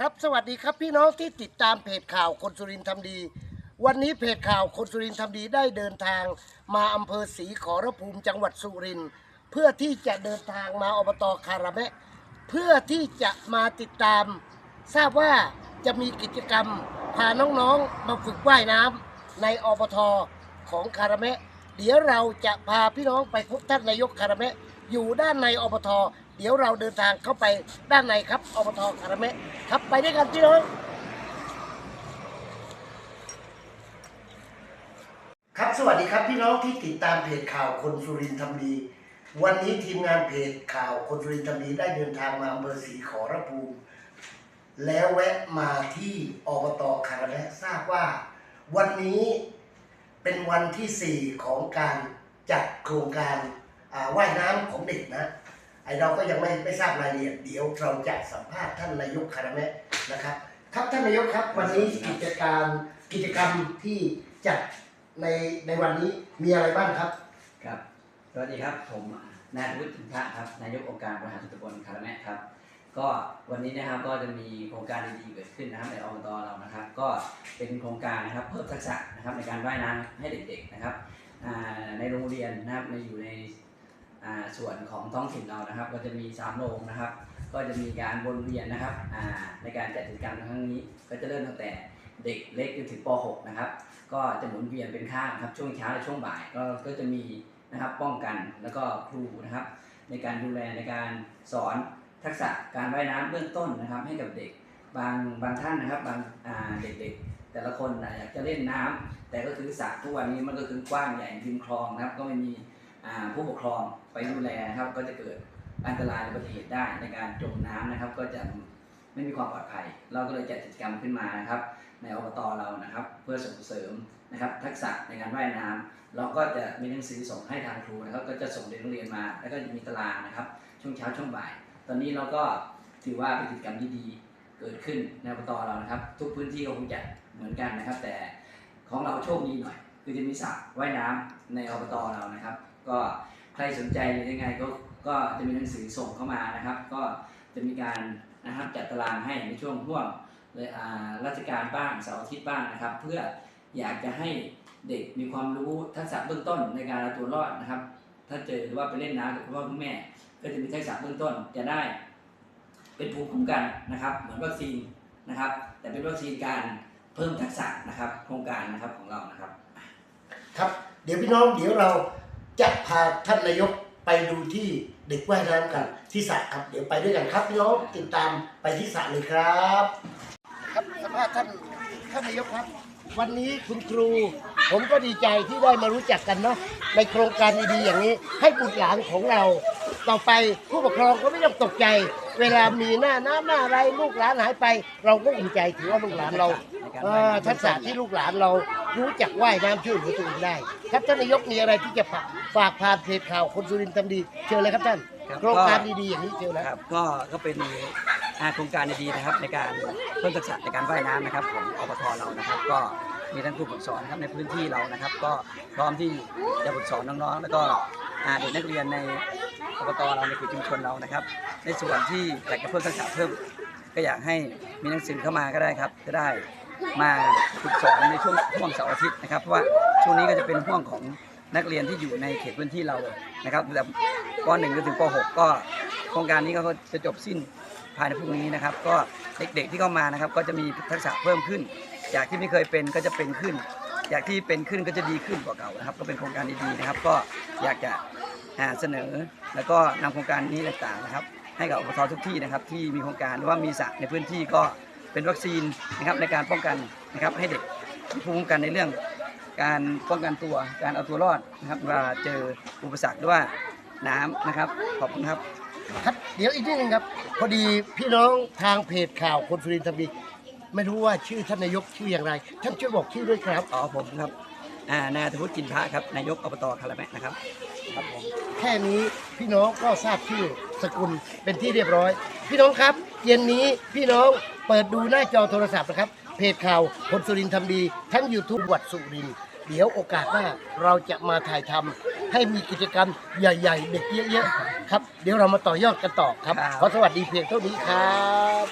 ครับสวัสดีครับพี่น้องที่ติดตามเพจข่าวคนสุรินทร์ทำดี วันนี้เพจข่าวคนสุรินทร์ทำดีได้เดินทาง มาอำเภอศรีขอรภูมิจังหวัดสุรินทร์เพื่อที่จะเดินทางมาอบตคาราแมะเพื่อที่จะมาติดตาม ทราบว่าจะมีกิจกรรมพาน้องๆมาฝึกว่ายน้ำในอบทของคาราแมะเดี๋ยวเราจะพาพี่น้องไปพบท่านนายกคาราแมะอยู่ด้านในอบท เดี๋ยวเราเดินทางเข้าไปด้านในครับอบทคาราแมะครับไปด้วยกันพี่น้องครับสวัสดีครับพี่น้องที่ติดตามเพจข่าวคนสุรินทร์ทำดี วันนี้ทีมงานเพจข่าวคนสุรินทร์ทำดีได้เดินทางมาอำเภอศรีขอรภูมิแล้วแวะมาที่อบตคาราแมะทราบว่า วันนี้เป็นวันที่ 4 ของการจัดโครงการาว่ายน้ำของเด็กนะ ไอเราก็ยังไม่ไม่ทราบรายละเอียดเดี๋ยวเราจะสัมภาษณ์ท่านนายกคาราแมะนะครับ ครับท่านนายกครับวันนี้กิจการกิจกรรมที่จัดในในวันนี้มีอะไรบ้างครับ ครับ สวัสดีครับ ผมนายวุฒิจินทะครับ นายกองค์การบริหารส่วนตำบลคาราแมะครับ ก็วันนี้นะครับก็จะมีโครงการดีๆเกิดขึ้นนะครับในอบตเรานะครับ ก็เป็นโครงการนะครับเพิ่มทักษะนะครับในการว่ายน้ำให้เด็กๆนะครับอ่าในโรงเรียนนะครับในอยู่ในอ่า ส่วนของท้องถิ่นเรานะครับ ก็จะมีสามโรงนะครับ ก็จะมีการวนเวียนนะครับอ่าในการจัดกิจกรรมครั้งนี้ ก็จะเริ่มตั้งแต่เด็กเล็กจนถึงป .6 นะครับ ก็จะหมุนเวียนเป็นข้างครับช่วงเช้าและช่วงบ่ายก็ก็จะมีนะครับป้องกันแล้วก็ครูนะครับ ในการดูแลในการสอนทักษะการว่ายน้ำเบื้องต้นนะครับ ให้กับเด็กบางบางท่านนะครับบางอ่าเด็กๆ แต่ละคนอยากจะเล่นน้ำแต่ก็คือสระทุกวันนี้มันก็คือกว้างใหญ่ริมคลองนะครับ ก็ไม่มีอ่าผู้ปกครอง ไปดูแลนะครับ ก็จะเกิดอันตรายอุบัติเหตุได้ในการจมน้ำนะครับ ก็จะไม่มีความปลอดภัย เราก็เลยจัดกิจกรรมขึ้นมานะครับ ในอบตเรานะครับ เพื่อส่งเสริมนะครับ ทักษะในการว่ายน้ำเราก็จะมีหนังสือส่งให้ทางครูนะครับ ก็จะส่งเด็กนักเรียนมา แล้วก็จะมีตารางนะครับ ช่วงเช้าช่วงบ่าย ตอนนี้เราก็ถือว่าเป็นกิจกรรมที่ดีเกิดขึ้นในอบตเรานะครับ ทุกพื้นที่ก็คงจะเหมือนกันนะครับ แต่ของเราโชคดีหน่อย คือจะมีสระว่ายน้ำในอบตเรานะครับ ก็ ใครสนใจหรือยังไงก็ก็จะมีหนังสือส่งเข้ามานะครับ ก็จะมีการนะครับจัดตารางให้ในช่วงห่วงเลยอ่าราชการบ้างเสาร์อาทิตย์บ้างนะครับ เพื่ออยากจะให้เด็กมีความรู้ทักษะเบื้องต้นในการเอาตัวรอดนะครับ ถ้าเจอหรือว่าไปเล่นน้ำกับคุณพ่อคุณแม่ ก็จะมีทักษะเบื้องต้นจะได้ เป็นภูมิคุ้มกันนะครับ เหมือนวัคซีนนะครับ แต่เป็นวัคซีนการเพิ่มทักษะนะครับ โครงการนะครับของเรานะครับ ครับ เดี๋ยวพี่น้องเดี๋ยวเรา จะพาท่านนายกไปดูที่เด็กว่ายน้ำกันที่สระครับเดี๋ยวไปด้วยกันครับพี่น้องติดตามไปที่สระเลยครับครับสัมภาษณ์ท่านท่านนายกครับ วันนี้คุณครู ผมก็ดีใจที่ได้มารู้จักกันเนาะในโครงการดีๆอย่างนี้ ให้บุตรหลานของเรา ต่อไปผู้ปกครองก็ไม่ต้องตกใจ เวลามีหน้าน้ำหน้าอะไรลูกหลานหายไป เราก็อุ่นใจถือว่าลูกหลานเราเอ่อทักษะที่ลูกหลานเรารู้จักว่ายน้ำช่วยเหลือตัวเองได้ ครับท่านนายกมีอะไรที่จะฝากฝากผ่านเพจข่าวคนสุรินทร์ทำดีเชิญเลยครับท่านครับ โครงการดีๆอย่างนี้เชิญแล้ว ครับก็ก็เป็นอ่าโครงการดีๆนะครับในการเพิ่มทักษะในการว่ายน้ำนะครับของอบตเรานะครับ ก็มีทั้งครูฝึกสอนนะครับในพื้นที่เรานะครับ ก็พร้อมที่จะฝึกสอนน้องๆ แล้วก็อ่าเด็กนักเรียนใน อบตเราในเขตชุมชนเรานะครับ ในส่วนที่อยากจะเพิ่มทักษะเพิ่ม ก็อยากให้มีหนังสือเข้ามาก็ได้ครับ จะได้มาฝึกสอนในช่วงห่วงเสาร์อาทิตย์นะครับเพราะว่าช่วงนี้ก็จะเป็นห่วงของนักเรียนที่อยู่ในเขตพื้นที่เรานะครับแต่ป .1 จนถึงป .6 ก็โครงการนี้ก็จะจบสิ้นภายในพรุ่งนี้นะครับ ก็เด็กๆที่เข้ามานะครับ ก็จะมีทักษะเพิ่มขึ้น จากที่ไม่เคยเป็นก็จะเป็นขึ้น จากที่เป็นขึ้นก็จะดีขึ้นกว่าเก่านะครับ ก็เป็นโครงการดีๆนะครับ ก็อยากจะ เสนอ แล้วก็นำโครงการนี้ต่างๆนะครับ ให้กับอบตทุกที่นะครับ ที่มีโครงการหรือว่ามีสระในพื้นที่ก็เป็นวัคซีนนะครับในการป้องกันนะครับให้เด็กมีภูมิคุ้มกันในเรื่อง การป้องกันตัวการเอาตัวรอดนะครับเวลาเจออุปสรรคหรือว่าน้ำนะครับขอบคุณครับ ครับเดี๋ยวอีกนิดนึงครับ พอดีพี่น้องทางเพจข่าวคนสุรินทร์ทำดีไม่รู้ว่าชื่อท่านนายกชื่ออย่างไรท่านช่วยบอกชื่อด้วยครับอ๋อผมครับอ่านายธวุฒิจินพระครับนายกอบตคาราแมะนะครับ ครับผมแค่นี้พี่น้องก็ทราบชื่อสกุลเป็นที่เรียบร้อย พี่น้องครับ เย็นนี้พี่น้องเปิดดูหน้าจอโทรศัพท์นะครับ เพจข่าวคนสุรินทร์ทำดี ทั้ง YouTube วัดสุรินทร์เดี๋ยวโอกาสหน้าเราจะมาถ่ายทำให้มีกิจกรรมใหญ่ๆ เด็กเยอะๆครับ เดี๋ยวเรามาต่อยอดกันต่อครับ ครับ ขอสวัสดีเพียงเท่านี้ครับ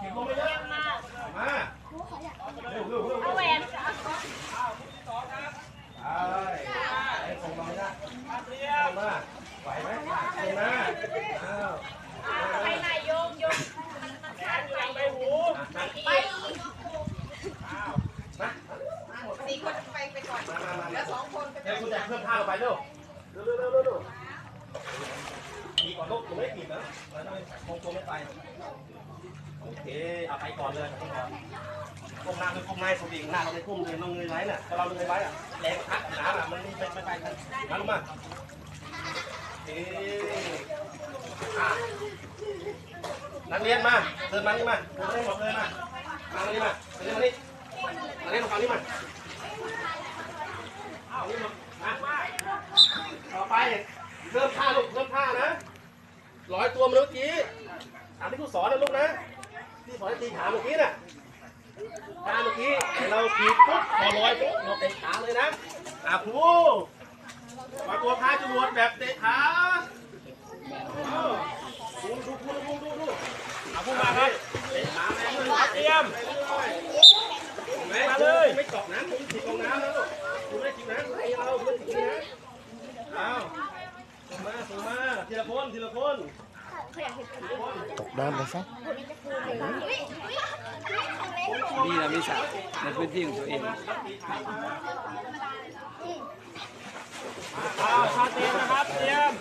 เดี๋ยวคุณจะเพิ่มผ้าลงไปเร็วเร็วเร็วเร็วเร็วมีก่อนลูกผมไม่ติดนะเราต้องคงตัวไม่ไปโอเคเอาไปก่อนเลยไปก่อนก้มหน้าไม่ก้มหน้าสวิงหน้าเราไม่ก้มเลยต้องเงยไว้น่ะถ้าเราเงยไว้อะแรงพัดหนาอะมันไม่ไม่ไปกันมาลงมาเอ๊ะนักเรียนมาเดินมานี่มาเดินมาหมดเลยมามานี่มาเดินมานี่มาเล่นฝั่งนี่มามาต่อไป เริ่มท่าลูกเริ่มท่านะร้อยตัวเมื่อกี้ตามที่ครูสอนนะลูกนะที่สอนตีขาเมื่อกี้น่ะท่าเมื่อกี้เราขีดปุ๊บพอร้อยปุ๊บเราเตะขาเลยนะอาครูมาตัวท้าจรวดแบบเตะขาเอาดูดูดูดูดูดู เอาพุ่งมาครับเตะขาแม่เลยเตรียมมาเลยไม่เกาะน้ำคุณติดตรงน้ำแล้วคุณไม่ติดน้ำคุณตีเราคุณไม่ติดน้ำเอาส่งมาส่งมาทีละ คนทีละคนตกน้ำไปซะนี่เรามีสระในพื้นที่ของตัวเองเอาชาเตรียมนะครับเตรียม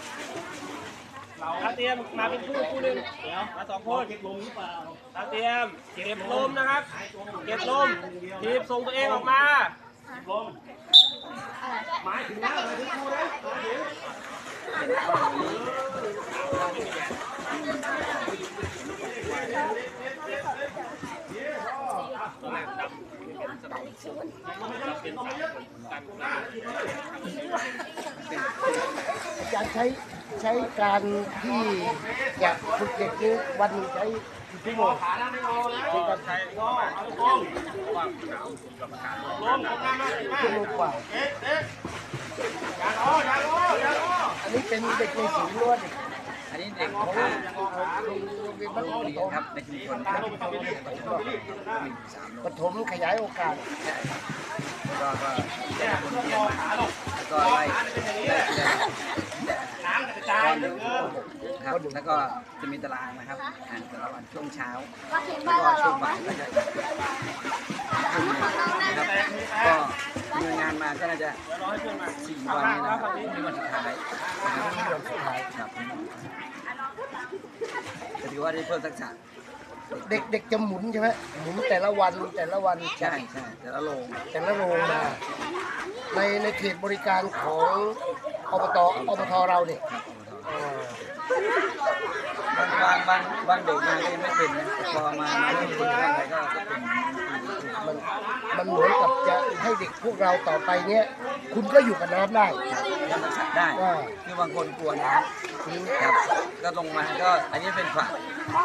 ชาเตรียมมาเป็นคู่คู่หนึ่งเดี๋ยวมาสองคนเก็บลมหรือเปล่าชาเตรียมเก็บลมนะครับเก็บลมทีบส่งตัวเองออกมาลมหมายถึงนะหมายถึงครูนะหมายถึงอา จารย์ใช้ใช้การที่อยากฝึกเด็กนี้วันใช้กี่โมขาหน้าไม่งอนะในการใช้งอเอาตรงลมตรงหน้ามากมากชั่วโมงกว่าเอ๊ะเอ๊ะอย่าล้ออย่าล้ออย่าล้ออั นี้เป็นเด็กในศูนย์ล้วนอันนี้เด็กของอย่าล้อขาโรงเรียนบ้านโรงโตเรียนครับในชุมชนนะขาครับปฐมขยายโอกาสก็ก็แล้วก็ไล่ขาจะเป็นอย่างนี้แหละน้ำกระจายครับแล้วก็จะมีตารางนะครับอ่านแต่ละวันช่วงเช้าแล้วก็ช่วงบ่ายก็จะนะครับก็มีงานมาก็น่าจะสี่วันนี้นะครับนี่วันสุดท้ายนะครับ นี่วันสุดท้าย ครับก็ถือ ว่าได้เพิ่มทักษะเด็กเด็กจะหมุนใช่ไหมหมุนแต่ละวันแต่ละวันใช่ใช่แต่ละโรงแต่ละโรงมาในในเขตบริการของอบตอบตเราเนี่ยครับเอ่อบางบางบางบางเด็กมาก็ยังไม่เป็นนะแต่พอมามาเริ่มเป็นได้ก็ก็เป็น มันมันเหมือนกับจะให้เด็กพวกเราต่อไปเนี้ยคุณก็อยู่กับน้ำได้ทำทักษะได้ว่า คือบางคนกลัวน้ำครับก็ลงมาก็อันนี้เป็นฝาก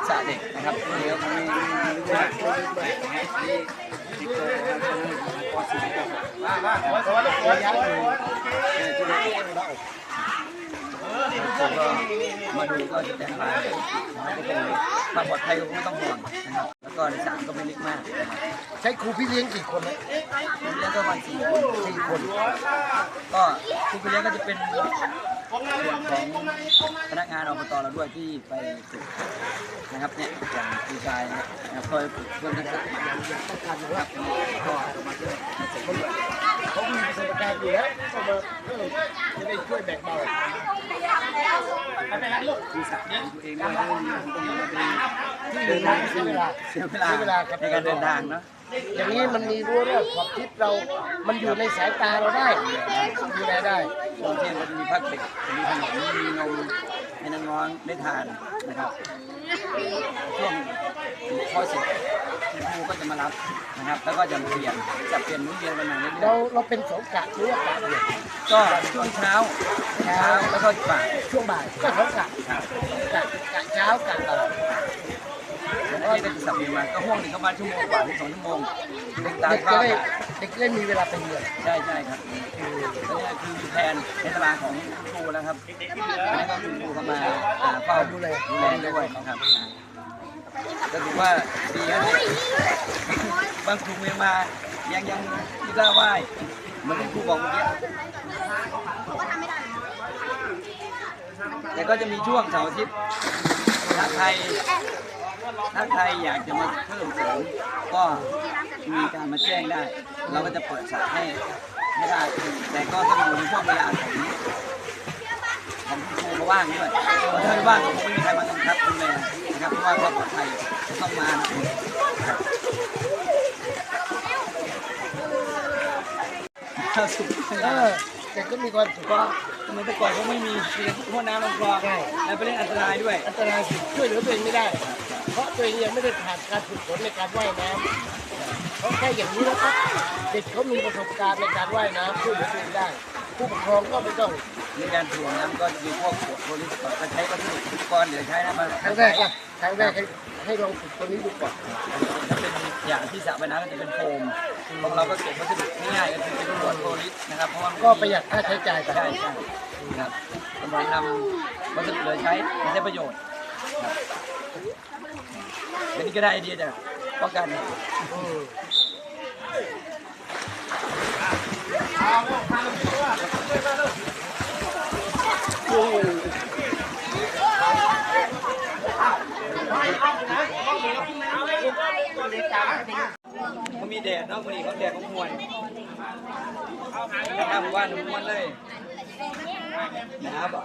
สระเด็กนะครับเดี๋ยวมีมีรู้ว่าที่ที่โตนะครับป .4 ครับมามาขอขอลูกขอขอขอเออที่นี่เออนี่ผมก็มาดูก็จะแต่งร้านความปลอดภัยก็ไม่ต้องห่วงนะครับแล้ว ก็ในสระก็ไม่ลึกมากนะครับใช้ครูพี่เลี้ยงกี่คนนะแล้วก็บางทีสี่คน ก็ครูไปเลี้ยงก็จะเป็น ก้มหน้าเลยก้มหน้าก้มหน้าก้มหน้าพนักงานอบตเราด้วยที่ไปฝึกนะครับเนี่ยอย่างครูชายนะครับคอยฝึกเพื่อนทักษะมาครับก็มาเพื่อมาฝึกเขามีประสบการณ์อยู่แล้วก็มาเพิ่มจะได้ช่วยแบ่งเบาไปไปแล้วลูกมีสระของตัวเองด้วยไม่ต้องมาเป็นเดินทางเสียเวลาเสียเวลาในการเดินทางเนาะ อย่างนี้มันมีรั้วรอบขอบทิศเรา มันอยู่ในสายตาเราได้ดูแลได้บางทีมันจะมีพักเด็กมีขนมมีนมให้น้องๆได้ทานนะครับช่วงพอเสร็จคุณครูก็จะมารับนะครับ แล้วก็จะเปลี่ยนจะเปลี่ยนมื้อเย็นวันไหนเรื่เราเราเป็นสองกะหรือว่ากะเดียวๆก็ช่วงเช้าเช้าแล้วก็บ่ายช่วงบ่ายก็สองกะครับ กะกะเช้ากะบ่าย แล้วก็จะสับเปลี่ยนมาก็ห่วงหนึ่งประมาณชั่วโมงกว่าถึงสองชั่วโมงเด็กตาเด็กข้าจะวได้เด็กจะได้มีเวลาไปเรียนใช่ใช่ครับแล้วนี่คือแทนในตารางของครูแล้วครับอันนี้ก็คุณครูเข้ามาอ่าเฝ้าดูแลดูแลด้วยนะครับก็ถือว่าดีครับบางครูเมียมายังยังไม่กล้าไหว้เหมือนที่ครูบอกเมื่อกี้ แต่ก็จะมีช่วงเสาร์อาทิตย์ถ้าใคร ถ้าใครอยากจะมาเพิ่มเสริมก็มีการมาแจ้งได้ เราก็จะเปิดสายให้ให้ได้ แต่ก็ต้องอยู่ในช่วงเวลาของของครูเขาว่างด้วยเพราะถ้าไม่ว่างก็ไม่มีใครมาบังคับดูแลนะครับเพราะว่าควาปลอดภัยต้องมาครับถ้าสุดเออเด็กก็มีความสุขก็สมัยแต่ก่อนก็ไม่มีเรียนพวกน้ำลำคลองแล้วไปเล่นอันตรายด้วย อันตรายช่วยเหลือตัวเองไม่ได้ ตัวเองยังไม่ได้ผ่านการฝึกฝนในการว่ายน้ำเพราแค่อย่างนี้นะครับเด็กเขามีประสบการณ์ในการว่ายน้ำช่วยเหลือตัวเองได้ ผู้ปกครองก็ไม่ต้องในการถ่วงน้ำก็จะมีพวกขวดโพลิสก่อนก็ใช้วัสดุอุปกรณ์เดี๋ยวใช้นะมาครั้งแรกอะครั้งแรกให้ให้ลองฝึกตัวนี้ดูก่อนถ้าเป็นอย่างที่สระว่ายน้ำก็จะเป็นโฟมของเราก็เก็บวัสดุง่ายๆก็คือเป็นขวดโพลิสนะครับเพราะว่ามันก็ประหยัดค่าใช้จ่ายไปใช่ใช่ครับกำลังนำวัสดุเหลือใช้มาใช้ประโยชน์ อันนี้ก็ได้ไอเดียจากป้องกันอืมเขามีแดดเนาะคนนี้เขาแดดของมวลทำว่าหนุ่มมวลเลย น้าบอก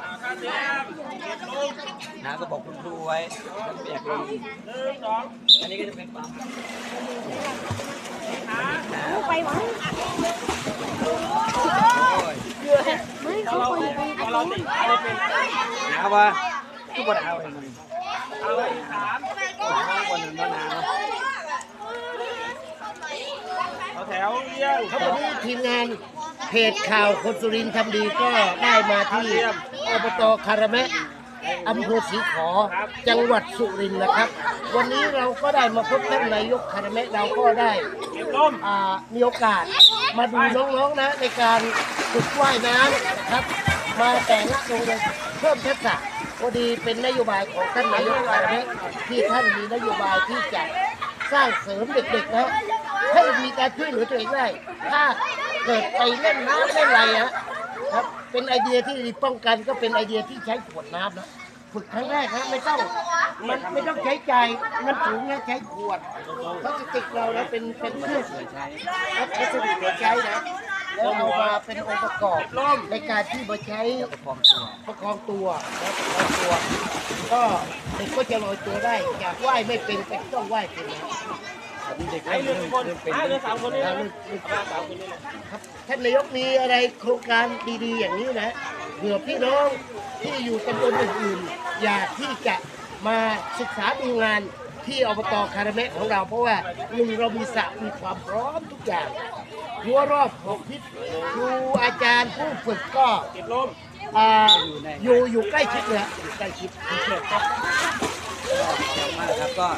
น้าก็บอกคุณครูไว้องเปียกลงอันนี้ก็จะเป็นปั๊มน้าไปวะโอ้ยหนาวะทุกคนหนาเลยเอาเลยสามโอ้โหคนนั้นก็หนาวเอาแถวเรียงครับวันทีมงาน เพจข่าวคนสุรินทร์ทำดีก็ได้มาที่อบตคาราแมะอำเภอศรีขอจังหวัดสุรินทร์นะครับ วันนี้เราก็ได้มาพบท่านนายกคาราแมะเราก็ได้เก็บร่มอ่ามีโอกาสมาดูน้องๆนะในการฝึกว่ายน้ำนะครับ มาแต่ละโรงเรียนเพิ่มทักษะพอดีเป็นนโยบายของท่านนายกคาราแมะที่ท่านมีนโยบายที่จะสร้างเสริมเด็กๆนะให้มีการช่วยเหลือตัวเองได้ถ้าเกิดไปเล่นน้ำเล่นอะไรอะครับ เป็นไอเดียที่ดีป้องกันก็เป็นไอเดียที่ใช้ขวดน้ำนะฝึกครั้งแรกนะไม่ต้องมันไม่ต้องใช้ใจายมันสูงนะใช้ขวดพลาสติกเรานะเป็นเป็นเครื่องถือใช้วัสดุเหลือใช้นะแล้วเอามาเป็นองค์ประกอบในการที่มาใช้ประคองตัวประคองตัวนะประคองตัว ก็เด็กก็จะลอยตัวได้อยากว่ายไม่เป็นก็ต้องว่ายเป็นนะ เด็กไอ้เริ่มเรือเริ่กี่คนมเป็นไอ้เรือสามคนนี่แล้วนะลูกลูกสามคนนี่นะครับท่านนายกมีอะไรโครงการดีๆอย่างนี้นะเผื่อพี่น้องที่อยู่ตำบลอื่นๆอยากที่จะมาศึกษาดูงานที่อบตคาราเมะของเรา เพราะว่าหนึ่งเรามีสระมีความพร้อมทุกอย่างรั้วรอบของพิษครูอาจารย์ผู้ฝึกก็เก็บร่มอ่าอยู่อยู่ใกล้ชิดเลยฮะอยู่ใกล้ชิดพิเศษครับเยอะมากครับก็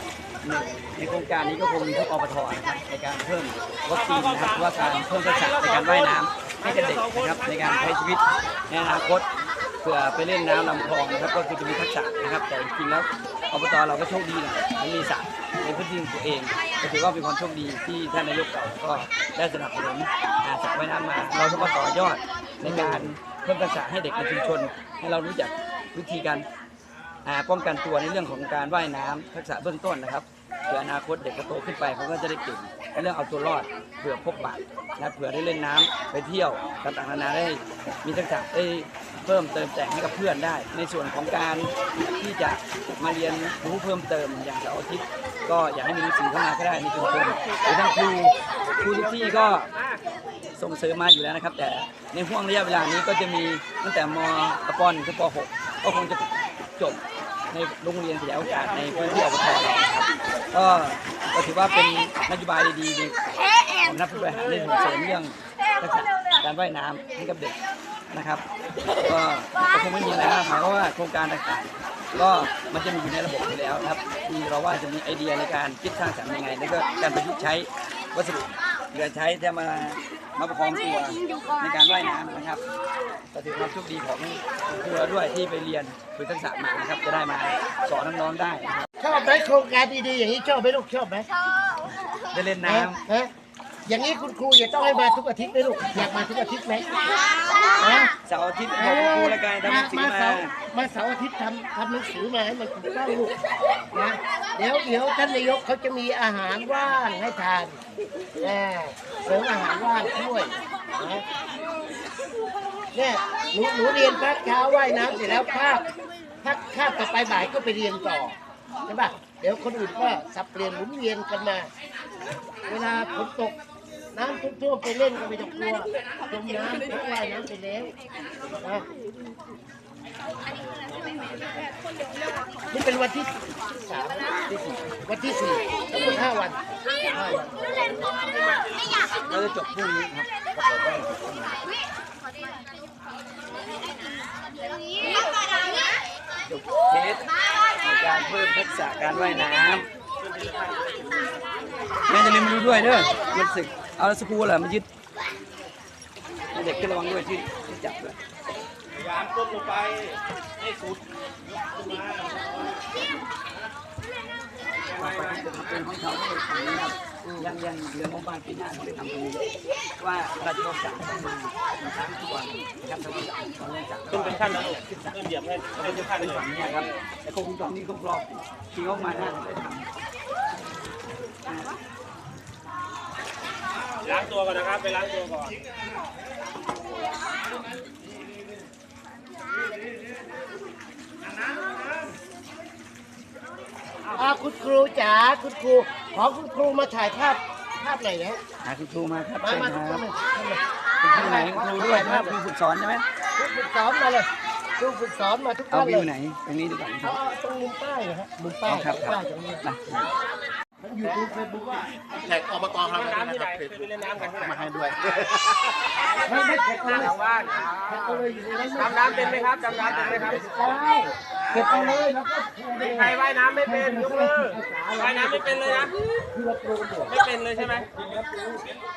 หนึ่งในโครงการนี้ก็คงมีทุกอบทนะครับในการเพิ่มวัคซีนนะครับว่าการเพิ่มทักษะในการว่ายน้ำให้กับเด็กนะครับในการใช้ชีวิตในอนาคตเพื่อไปเล่นน้ำลำคลองนะครับก็คือจะมีทักษะนะครับแต่จริงแล้วอบตเราก็โชคดีนะมันมีสระในพื้นที่ของตัวเองก็ถือว่าเป็นความโชคดีที่ท่านนายกเราก็ได้สนับสนุนอาสระว่ายน้ำมา เราต้องมาต่อยอดในการเพิ่มทักษะให้เด็กในชุมชนให้เรารู้จักวิธีการ ป้องกันตัวในเรื่องของการว่ายน้ำทักษะเบื้องต้นนะครับเผื่ออนาคตเด็กก็โตขึ้นไปเขาก็จะได้เก่งในเรื่องเอาตัวรอดเผื่อพบปะนะเผื่อได้เล่นน้ำไปเที่ยวต่างๆนานาได้มีทักษะได้เพิ่มเติมแต่งให้กับเพื่อนได้ ในส่วนของการที่จะมาเรียนรู้เพิ่มเติมอย่างเสาร์อาทิตย์ก็อยากให้มีหนังสือเข้ามาก็ได้ในชุมชนหรือทั้งครูครูทุกที่ก็ส่งเสริมมาอยู่แล้วนะครับ แต่ในห่วงระยะเวลานี้ก็จะมีตั้งแต่มป .1 ถึงป .6 ก็คงจะจบ ในโรงเรียนขยายโอกาสในพื้นที่อบตเราครับก็ก็ถือว่าเป็นนโยบายดีๆในของนักผู้บริหารในส่งเสริมเรื่องทักษะการว่ายน้ำให้กับเด็กนะครับก็คงไม่มีอะไรมากหมายความว่าโครงการต่างๆก็มันจะมีอยู่ในระบบอยู่แล้วครับที่เราว่าจะมีไอเดียในการคิดสร้างสรรค์ยังไง แล้วก็การประยุกต์ใช้วัสดุเหลือใช้ที่มา มาประกอบตัวในการว่ายน้ำนะครับก็ถือความโชคดีของครัวด้วยที่ไปเรียนฝึกทักษะมานะครับ จะได้มาสอนน้องๆได้นะครับชอบไหมโครงการดีๆอย่างนี้ชอบไหมลูกชอบไหมได้เล่นน้ำฮะ อย่างนี้คุณครูอย่าต้องให้มาทุกอาทิตย์ไหมลูกอยากมาทุกอาทิตย์ไหมฮะเสาร์อาทิตย์บอกครูละกันทำหนังสือมามาเสาร์มาเสาร์อาทิตย์ทำทำหนังสือมาให้มันถูกต้องลูกนะเดี๋ยวเดี๋ยวท่านนายกเขาจะมีอาหารว่างให้ทานอ่าเสริมอาหารว่างด้วยนะเนี่ยหนูหนูเรียนภาคเช้าว่ายน้ำเสร็จแล้วภาคภาคคาบต่อไปบ่ายก็ไปเรียนต่อใช่ปะเดี๋ยวคนอื่นก็สับเปลี่ยนหมุนเวียนกันมา เวลาฝนตก น้ำท่วมไปเล่นก็ไม่ต้องกลัวจมน้ำเพราะว่ายน้ำไปแล้วนะนี่เป็นวันที่สามที่สี่วันที่สี่ทั้งหมดห้าวันห้าวันเราจะจบพรุ่งนี้ครับจบเทสในการเพิ่มทักษะการว่ายน้ำแม่จะเรียนมาดูด้วยเด้อมันสึก เอาสกรูเหรมันยึดเด็กขึ้นระวังด้วยที่ที่จับด้วยพยายามก้มลงไปให้สุดขึ้นมาต่อไปเป็นของเขาที่ฝั่งนี้ครับยังยังเรื่องของบ้านปีหน้าเขาได้ทำตรงนี้ว่าเราชการสั่งต้องมาทำทุกวันนะครับทำทุกวันต้อนแรกสั่งขึ้นเป็นขั้นนะลูกขึ้นเหยียบให้เป็นขั้นเป็นเลยฝั่งนี้ครับแต่คงตรงนี้ก็รอบที่เขามาหน้าได้ทำ ล้างตัวก่อนนะครับ ไปล้างตัวก่อนอ่าคุณครูจ๋าคุณครู ขอคุณครูมาถ่ายภาพภาพหน่อยนะหาคุณครูมาครับมา เชิญมาคทุกรัคบนเลยเข้ามาคุณครูไหนคุณครูด้วยครับครูฝึกสอนใช่ไหมครูฝึกสอนมาเลยครูฝึกสอนมาทุกเอาท่านวิเลวยไหนตรงนี้ดีกว่าคเอารับ เอาตรงมุมป้ายนะฮะมุมป้ายเอาครับป้ายตรงนี้นะทั้ง ยูทูบเฟซบุ๊กว่าแท็กอบตครับน้ำที่ไหนเคยไปเล่นน้ำกันที่ไหนมาให้ด้วยไม่ไม่เก็บเอาเลยทางบ้านเก็บเอาเลยอยู่ในนั้นดำน้ำเป็นไหมครับดำน้ำเป็นไหมครับใช่เก็บเอาเลยแล้วก็โทรไปใครว่ายน้ำไม่เป็นยกมือว่ายน้ำไม่เป็นเลยนะที่เราโปรโมทไม่เป็นเลยใช่ไหม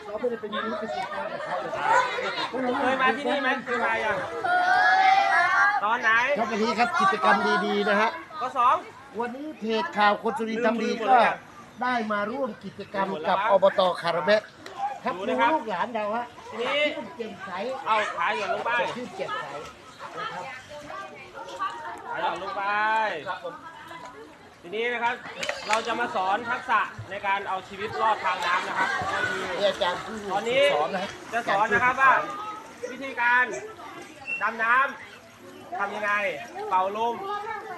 เราไม่ได้เป็นยูทูบเป็นติดตามกับเขาเลยเคยมาที่นี่ไหมเคยมายังตอนไหนครับวันนี้ครับกิจกรรมดีๆนะฮะก็สองวันนี้เพจข่าวคนสุรินทร์ทำดีก็ ได้มาร่วมกิจกรรมกับอบตคาราเมะครับดูลูกหลานเราฮะทีนี้ชื่นเจ่มใสเอาขาหย่อนลงไปชื่นเจ่มใสนะครับขาหย่อนลงไปทีนี้นะครับ เราจะมาสอนทักษะในการเอาชีวิตรอดทางน้ำนะครับก็คือ นี่อาจารย์ผู้ตอนนี้สอนนะฮะจะสอนนะครับว่า วิธีการดำน้ำทำยังไง เป่าลม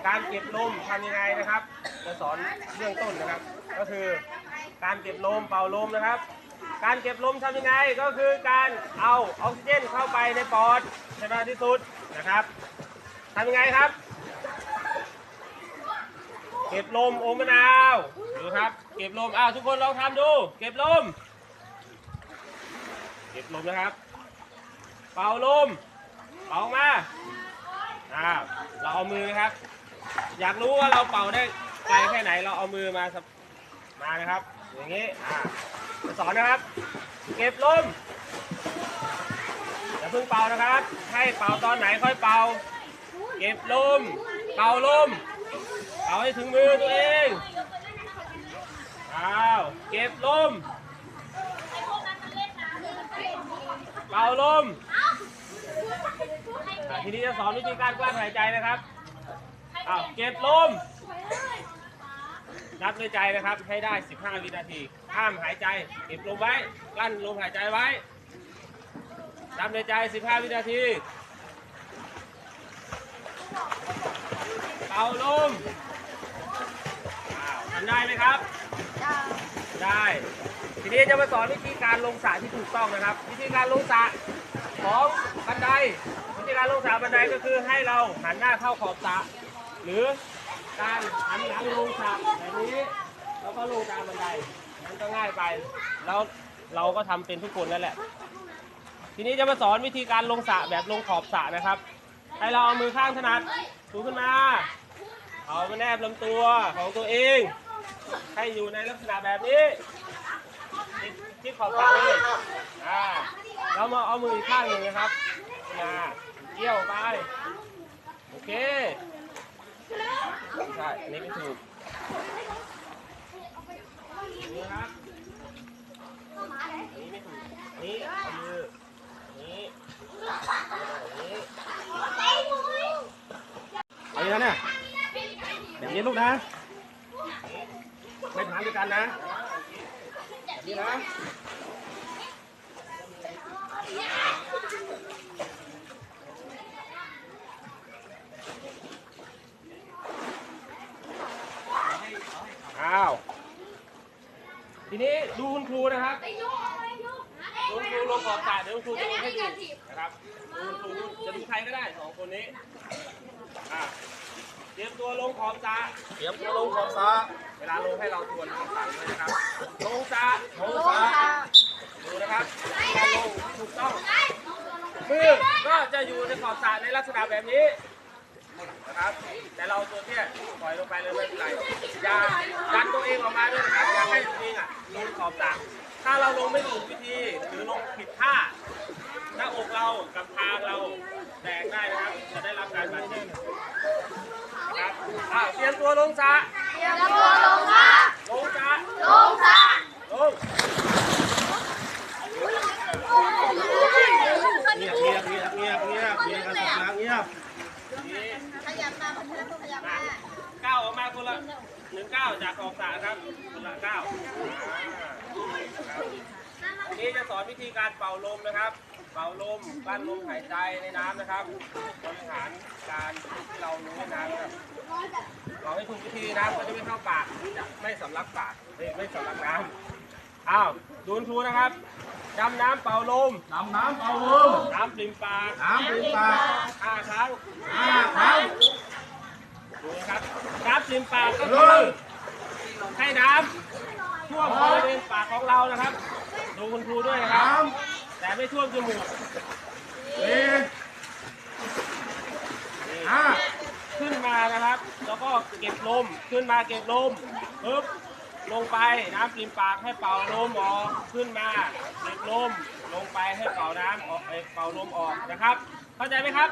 การเก็บลมทำยังไงนะครับ จะสอนเบื้องต้นนะครับ ก็คือการเก็บลมเป่าลมนะครับ การเก็บลมทำยังไงก็คือการเอาออกซิเจนเข้าไปในปอดใช่ไหมที่สุดนะครับทำยังไงครับ เก็บลมโอมมะนาวดูครับ เก็บลมอ้าวทุกคนลองทำดู เก็บลม เก็บลมนะครับ เป่าลม เป่ามาอ่าเราเอามือนะครับ อยากรู้ว่าเราเป่าได้ไกลแค่ไหนเราเอามือมาสับมานะครับ อย่างนี้อ่าสอนนะครับ เก็บลมอย่าเพิ่งเป่านะครับ ให้เป่าตอนไหนค่อยเป่า เก็บลม เป่าลม เป่าให้ถึงมือตัวเองอ้าวเก็บลม เป่าลมอะทีนี้จะสอนวิธีการกลั้นหายใจนะครับ อ้าวเก็บลม นับด้วยใจนะครับ ให้ได้ 15 วินาที ห้ามหายใจ เก็บลมไว้กลั้นลมหายใจไว้ นับในใจ 15 วินาที เป่าลมอ้าวทำได้ไหมครับ ได้ ทีนี้จะมาสอนวิธีการลงสระที่ถูกต้องนะครับ วิธีการลงสระของบันไดวิธีการลงสระบันไดก็คือให้เราหันหน้าเข้าขอบสระ หรือการหันหลังลงสระแบบนี้แล้วก็ลงตามบันไดมันก็ง่ายไป แล้วเราก็ทำเป็นทุกคนนั่นแหละ ทีนี้จะมาสอนวิธีการลงสระแบบลงขอบสระนะครับให้เราเอามือข้างถนัดสูงขึ้นมาเอามาแนบลำตัวของตัวเองให้อยู่ในลักษณะแบบนี้ที่ขอบสระเลยอ่าแล้วมาเอามืออีกข้างหนึ่งนะครับมาเกี่ยวไป โอเค ใช่อันนี้ไม่ถูกนี่นะครับนนี้ไม่ถูกนนี้เอามือนนี้อันนี้เอาอย่างนั้นเนี่ยแบบนี้ลูกนะ ไม่ทานด้วยกันนะแบบนี้นะ อ้าว ทีนี้ดูคุณครูนะครับ ดูคุณครูลงขอบสระเดี๋ยวคุณครูจะลงให้ดูนะครับดูคุณครูจะดูใครก็ได้สองคนนี้อ่าเตรียมตัวลงขอบสระเตรียมตัวลงขอบสระเวลาลงให้เราทวนขอบสระด้วยนะครับ ลงสระลงสระดูนะครับการลงถูกต้องมือก็จะอยู่ในขอบสระในลักษณะแบบนี้ นะครับ แต่เราตัวเที่ยปล่อยลงไปเลยไม่เป็นไรอย่าดันตัวเองออกมาด้วยนะครับอย่าให้ตัวเองอะลงขอบสระถ้าเราลงไม่ถูกวิธีหรือลงผิดท่าหน้าอกเรากับทางเราแตกได้นะครับ จะได้รับการบาดเจ็บนะครับอ้าวเตรียมตัวลงสระลงสระลงเงียบเงียบเงียบเงียบเงียบเงียบเงียบ ยับมาเพื่อนๆขยับมาก้าออกมาคนละหนึ่งเก้าจากขอบสระครับคนละเก้าวอันนี้จะสอนวิธีการเป่าลมนะครับ เป่าลมกั้นลมหายใจในน้ำนะครับบริหารการที่เรารู้ในน้ำนะครับเราให้ถูกวิธีนะมันจะไม่เข้าปากจะไม่สำลักปากไม่สำลักน้ำ อ้าวดูนทูนะครับดำน้ำเป่าลมดำน้ำเป่าลมน้ำปริมปากน้ำปริมปากห้าครั้งห้าครั้งดูนะครับน้ำปริมปากก็คือให้น้ำท่วมบริเวณปากของเรานะครับ ดูคุณครูด้วยนะครับน้แต่ไม่ท่วมจมูกำสี่ห้าขึ้นมานะครับ แล้วก็เก็บลมขึ้นมาเก็บลมปึ๊บ ลงไปน้ำปริมปากให้เป่าลมออกขึ้นมาเก็บลมลงไปให้เป่าน้ำออกเอ้ยเป่าลมออกนะครับ เข้าใจไหมครับ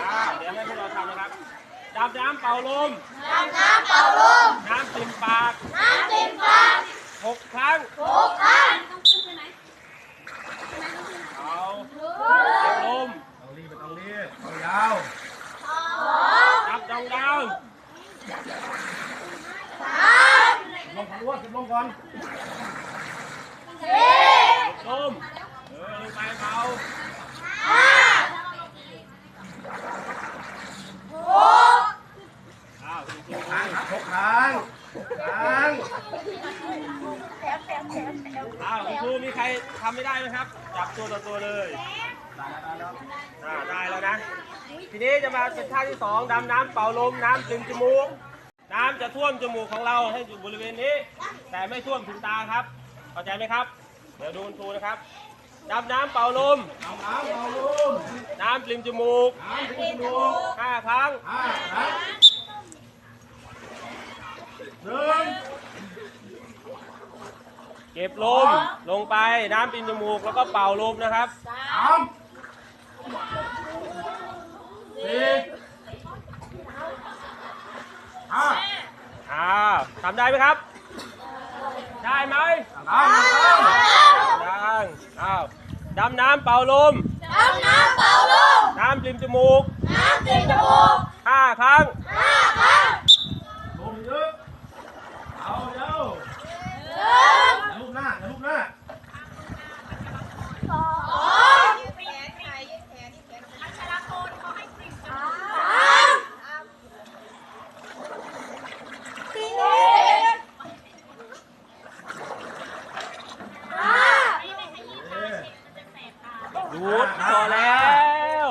อ่าเดี๋ยวให้พวกเราทำนะครับดำน้ำเป่าลมน้ำปริมปากหกครั้งเอาเก็บลมต้องรีบไม่ต้องรีบเอายาวนับดองดาว ลงของอ้วนสิบลงก่อนลมเออลงไปเบาอ้าวคุณครูครั้งหกครั้งครั้งอ้าวคุณครูมีใครทำไม่ได้ไหมครับ จับตัวต่อตัวเลยอ่าได้แล้วนะ ทีนี้จะมาเป็นท่าที่สองดำน้ำเป่าลมน้ำจึงจมูก น้ำจะท่วมจมูกของเราให้อยู่บริเวณนี้ แต่ไม่ท่วมถึงตาครับ เข้าใจไหมครับ เดี๋ยวดูคุณครูนะครับดำน้ำเป่าลมดำน้ำเป่าลม น้ำปริมจมูก น้ำปริมจมูกห้าครั้งห้าครั้งหนึ่งเก็บลมลงไปน้ำปริมจมูกแล้วก็เป่าลมนะครับสามสี่ ห้าอ้าวทำได้ไหมครับ ได้ไหมได้ครับยังอ้าวดำน้ำเป่าลม น้ำปริมจมูกห้าครั้งลมเยอะเอาเร็วอย่าลูกหน้าอย่าลูกหน้า ดูดพอแล้ว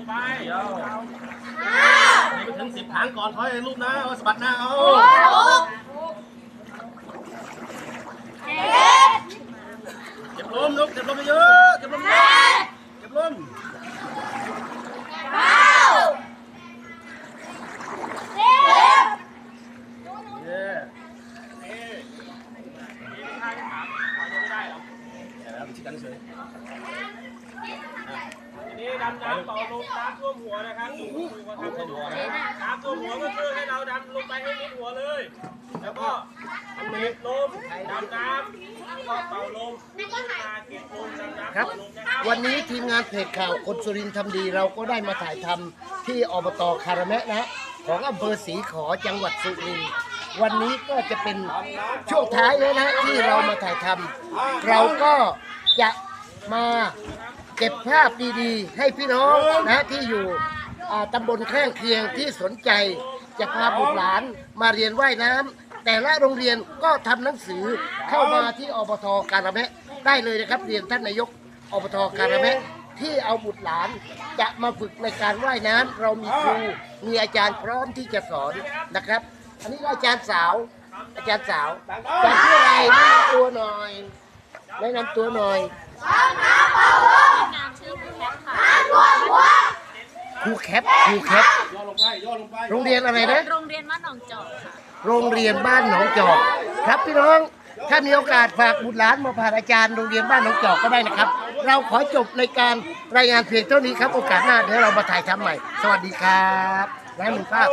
งไปยาว นี่ไปถึงสิบหางก่อนถอยลูกนะเอาสะบัดหน้าเอาเก็บลมลูกเก็บลมเยอะเก็บลมเยอะเก็บลมเย้ แล้วไปชิดกันเฉย ทีนี้ดำน้ำเป่าลมน้ำท่วมหัวนะครับดูดูเขาทำให้ดูนะน้ำท่วมหัวก็คือให้เราดำลงไปให้มิดหัวเลย แล้วก็เก็บลมดำน้ำแล้วก็เป่าลมมาเก็บลมดำน้ำ ครับ เป่าลมนะครับ วันนี้ทีมงาน เพจข่าวคนสุรินทร์ทำดีเราก็ได้มาถ่ายทำที่อบตคาราแมะนะ ของอำเภอศรีขอจังหวัดสุรินทร์วันนี้ก็จะเป็นช่วงท้ายแล้วนะที่เรามาถ่ายทำเราก็จะมาเก็บภาพดีๆ ให้พี่น้องนะที่อยู่อ่าตำบลข้างเคียงที่สนใจ จะพาบุตรหลานมาเรียนว่ายน้ำแต่ละโรงเรียนก็ทำหนังสือเข้ามาที่อบตการาแมะได้เลยนะครับเรียนท่านนายกอบตการะแมะ ที่เอาบุตรหลาน จะมาฝึกในการว่ายน้ำเรามีครูมีอาจารย์พร้อมที่จะสอนนะครับ อันนี้ก็อาจารย์สาว อาจารย์สาวอาจารย์ชื่ออะไรแนะนำตัวหน่อยแนะนำตัวหน่อยนามชื่อคุณแคทค่ะครูแคปครูแคปย่อลงไปย่อลงไป โรงเรียนอะไรนะ โรงเรียนบ้านหนองจอกค่ะ โรงเรียนบ้านหนองจอก ครับพี่น้อง ถ้ามีโอกาสฝากบุตรหลานมาผ่านอาจารย์โรงเรียนบ้านหนองจอกก็ได้นะครับ เราขอจบในการรายงานเพียงเท่านี้ครับ โอกาสหน้าเดี๋ยวเรามาถ่ายทำใหม่ สวัสดีครับ และหนึ่งภาพ